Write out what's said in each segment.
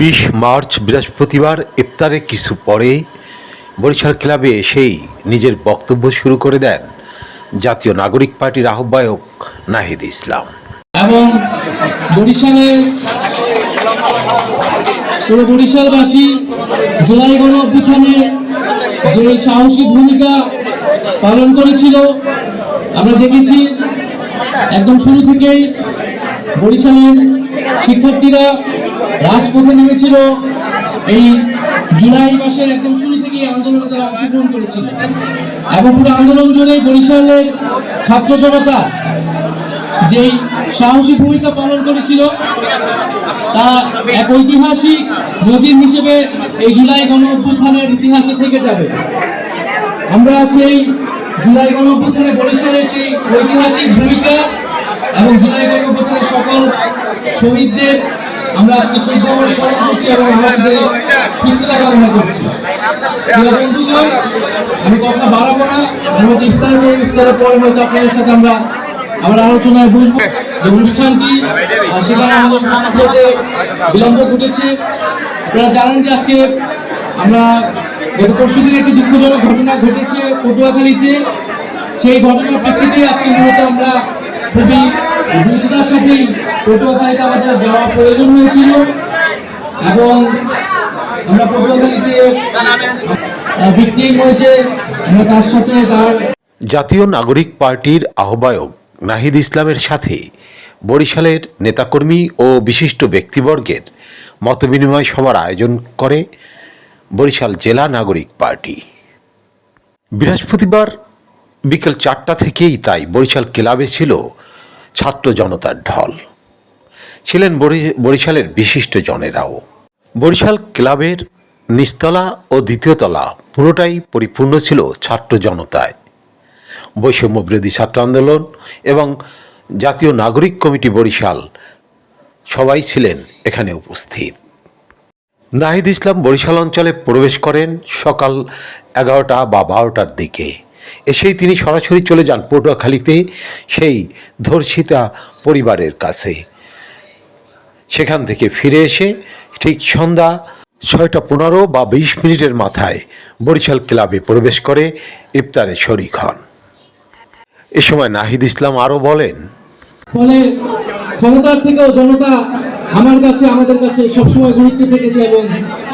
বিশ মার্চ বৃহস্পতিবার ইফতারে কিছু পরে বরিশাল ক্লাবে এসেই নিজের বক্তব্য শুরু করে দেন জাতীয় নাগরিক পার্টির আহ্বায়ক নাহিদ ইসলাম। এবং বরিশালের পুরো বরিশালবাসী জুলাই গণ অভ্যুত্থানে যে সাহসী ভূমিকা পালন করেছিল, আমরা দেখেছি একদম শুরু থেকেই বরিশালের শিক্ষার্থীরা রাজপথে নেমেছিল। এই জুলাই মাসের একদম শুরু থেকেই আন্দোলনে তারা অংশগ্রহণ করেছিল। এবং পুরো আন্দোলন জুড়ে বরিশালের ছাত্র জনতা যেই সাহসী ভূমিকা পালন করেছিল, তা এক ঐতিহাসিক নজির হিসেবে এই জুলাই গণ অভ্যুত্থানের ইতিহাসে থেকে যাবে। আমরা সেই জুলাই গণ অভ্যুত্থানে বরিশালের সেই ঐতিহাসিক ভূমিকা এবং জুলাই গণ অভ্যুত্থানের সকল শহীদদের আমরা আজকে শ্রদ্ধা স্মরণ করছি এবং আমাদের সুস্থতা কামনা করছি। বন্ধুগণ, আমি কথা বাড়াবো না। আমরা ইফতার করব ইফতারের পরে হয়তো আপনাদের সাথে আমরা আবার আলোচনায় বুঝব যে অনুষ্ঠানটি সেখানে আমাদের বিলম্ব ঘটেছে। আপনারা জানেন যে আজকে আমরা গত পরশু একটি দুঃখজনক ঘটনা ঘটেছে পটুয়াখালীতে। সেই ঘটনার প্রেক্ষিতে আজকে মূলত আমরা খুবই দ্রুততার সাথেই পটুয়াখালীতে আমাদের যাওয়া প্রয়োজন হয়েছিল। এবং আমরা পটুয়াখালীতে ভিকটিম হয়েছে আমরা তার সাথে তার জাতীয় নাগরিক পার্টির আহ্বায়ক নাহিদ ইসলামের সাথে বরিশালের নেতাকর্মী ও বিশিষ্ট ব্যক্তিবর্গের মতবিনিময় সভার আয়োজন করে বরিশাল জেলা নাগরিক পার্টি। বৃহস্পতিবার বিকেল চারটা থেকেই তাই বরিশাল ক্লাবে ছিল ছাত্র জনতার ঢল। ছিলেন বরি- বরিশালের বিশিষ্ট জনেরাও। বরিশাল ক্লাবের নিচতলা ও দ্বিতীয়তলা পুরোটাই পরিপূর্ণ ছিল ছাত্র জনতায়। বৈষম্য বিরোধী ছাত্র আন্দোলন এবং জাতীয় নাগরিক কমিটি বরিশাল সবাই ছিলেন এখানে উপস্থিত। নাহিদ ইসলাম বরিশাল অঞ্চলে প্রবেশ করেন সকাল এগারোটা বা বারোটার দিকে। এসেই তিনি সরাসরি চলে যান পটুয়াখালীতে সেই ধর্ষিতা পরিবারের কাছে। সেখান থেকে ফিরে এসে ঠিক সন্ধ্যা ছয়টা পনেরো বা বিশ মিনিটের মাথায় বরিশাল ক্লাবে প্রবেশ করে ইফতারে শরিক হন। এ সময় নাহিদ ইসলাম আরও বলেন, ফলে ক্ষমতার থেকেও জনতা আমার কাছে, আমাদের কাছে সবসময় গুরুত্ব থেকেছে এবং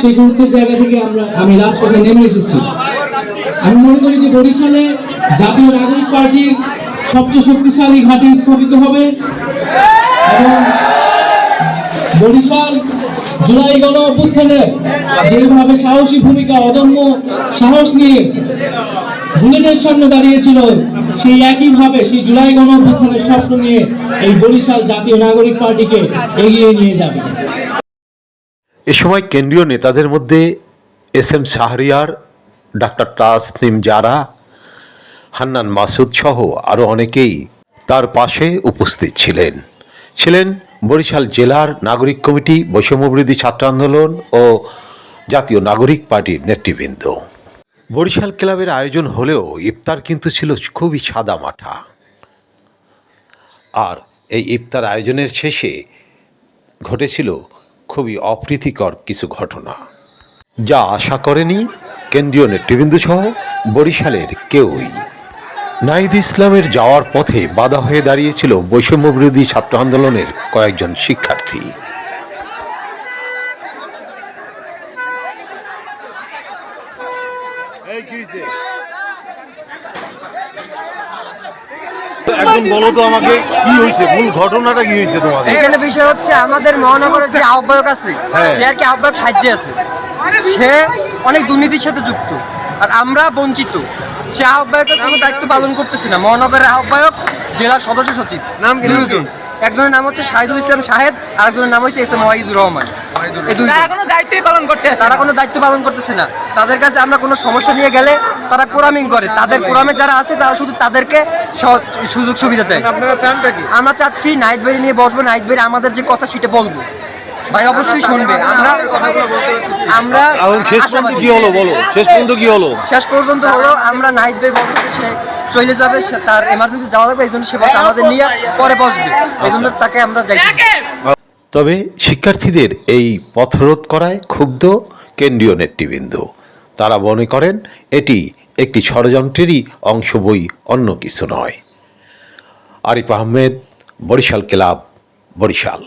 সেই গুরুত্বের জায়গা থেকে আমরা, আমি রাজপথে নেমে এসেছি। আমি মনে করি যে বরিশালে জাতীয় নাগরিক পার্টির সবচেয়ে শক্তিশালী ঘাঁটি স্থাপিত হবে। এবং বরিশাল জুলাই গণ অভ্যুত্থানে যেভাবে সাহসী ভূমিকা, অদম্য সাহস নিয়ে বুলেটের সামনে দাঁড়িয়েছিল, সেই একইভাবে সেই জুলাই গণ অভ্যুত্থানের স্বপ্ন নিয়ে এই বরিশাল জাতীয় নাগরিক পার্টিকে এগিয়ে নিয়ে যাবে। এ সময় কেন্দ্রীয় নেতাদের মধ্যে S M Shahriar doctor Tasnim Zara, Hannan Masud সহ আরও অনেকেই তার পাশে উপস্থিত ছিলেন। ছিলেন বরিশাল জেলার নাগরিক কমিটি বৈষম্যবৃদ্ধি ছাত্র আন্দোলন ও জাতীয় নাগরিক পার্টির নেতৃবৃন্দ। বরিশাল ক্লাবের আয়োজন হলেও ইফতার কিন্তু ছিল খুবই সাদা মাঠা আর এই ইফতার আয়োজনের শেষে ঘটেছিল খুবই অপ্রীতিকর কিছু ঘটনা। যা আশা করেনি কেন্দ্রীয় নেতৃবৃন্দ সহ বরিশালের কেউই। নাহিদ ইসলামের যাওয়ার পথে বাধা হয়ে দাঁড়িয়েছিল বৈষম্য বিরোধী ছাত্র আন্দোলনের কয়েকজন শিক্ষার্থী। একদম বলো তো আমাকে কি হয়েছে মূল ঘটনাটা কি হয়েছে তোমাদের? এখানে বিষয় হচ্ছে আমাদের মহানগরের যে আহ্বায়ক আছে হ্যাঁ। সে আর কি আহ্বায়ক সাহায্যে আছে। সে অনেক দুর্নীতির সাথে যুক্ত। আর আমরা বঞ্চিত। সে আহ্বায়কের কোনো দায়িত্ব পালন করতেছি না। মহানগরের আহ্বায়ক জেলার সদস্য সচিব দুজন একজনের নাম হচ্ছে শাহিদুল ইসলাম শাহেদ আর একজনের নাম হচ্ছে এস এম ওয়াহিদুর রহমান। এই তারা কোনো দায়িত্বই পালন করতে তারা কোনো দায়িত্ব পালন করতেছে না। তাদের কাছে আমরা কোনো সমস্যা নিয়ে গেলে তারা কোরামিং করে। তাদের কোরামে যারা আছে তারা শুধু তাদেরকে সুযোগ সুবিধা দেয়। আমরা চাচ্ছি নাইট বেরি নিয়ে বসবো। নাইট বেরি আমাদের যে কথা সেটা বলব। ভাই অবশ্যই শুনবে। আমরা আমরা শেষ পর্যন্ত কি হলো বলো? শেষ পর্যন্ত কি হলো? শেষ পর্যন্ত হলো। আমরা নাইট বলছে চলে যাবে তার এমার্জেন্সি যাওয়া লাগবে সে বলছে আমাদের নিয়ে পরে বসবে। তাকে আমরা যাই। তবে শিক্ষার্থীদের এই পথরোধ করায় ক্ষুব্ধ কেন্দ্রীয় নেতৃবৃন্দ। তারা মনে করেন এটি একটি ষড়যন্ত্রেরই অংশ বই অন্য কিছু নয়। আরিফ আহমেদ বরিশাল ক্লাব বরিশাল।